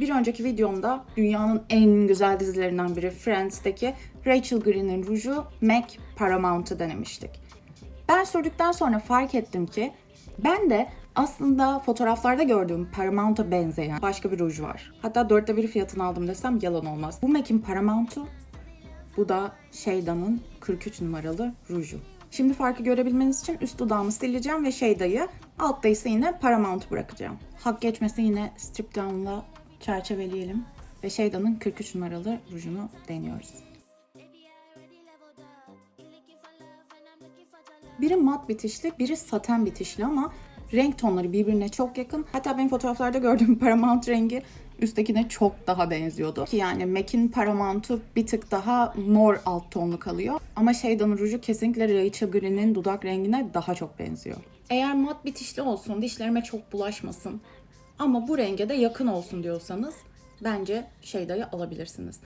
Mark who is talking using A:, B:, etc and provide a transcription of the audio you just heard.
A: Bir önceki videomda dünyanın en güzel dizilerinden biri Friends'teki Rachel Green'in ruju MAC Paramount'u denemiştik. Ben sürdükten sonra fark ettim ki ben de aslında fotoğraflarda gördüğüm Paramount'a benzeyen başka bir ruj var. Hatta dörtte bir fiyatını aldım desem yalan olmaz. Bu MAC'in Paramount'u, bu da Shayda'nın 43 numaralı ruju. Şimdi farkı görebilmeniz için üst dudağımı sileceğim ve Shayda'yı, altta ise yine Paramount bırakacağım. Hak geçmesi yine strip down'la çerçeveleyelim ve Shayda'nın 43 numaralı rujunu deniyoruz. Biri mat bitişli, biri saten bitişli ama renk tonları birbirine çok yakın. Hatta benim fotoğraflarda gördüğüm Paramount rengi üsttekine çok daha benziyordu. Ki yani MAC'in Paramount'u bir tık daha mor alt tonlu kalıyor. Ama Shayda'nın ruju kesinlikle Rachel Green'in dudak rengine daha çok benziyor. Eğer mat bitişli olsun, dişlerime çok bulaşmasın ama bu renge de yakın olsun diyorsanız bence Shayda'yı alabilirsiniz.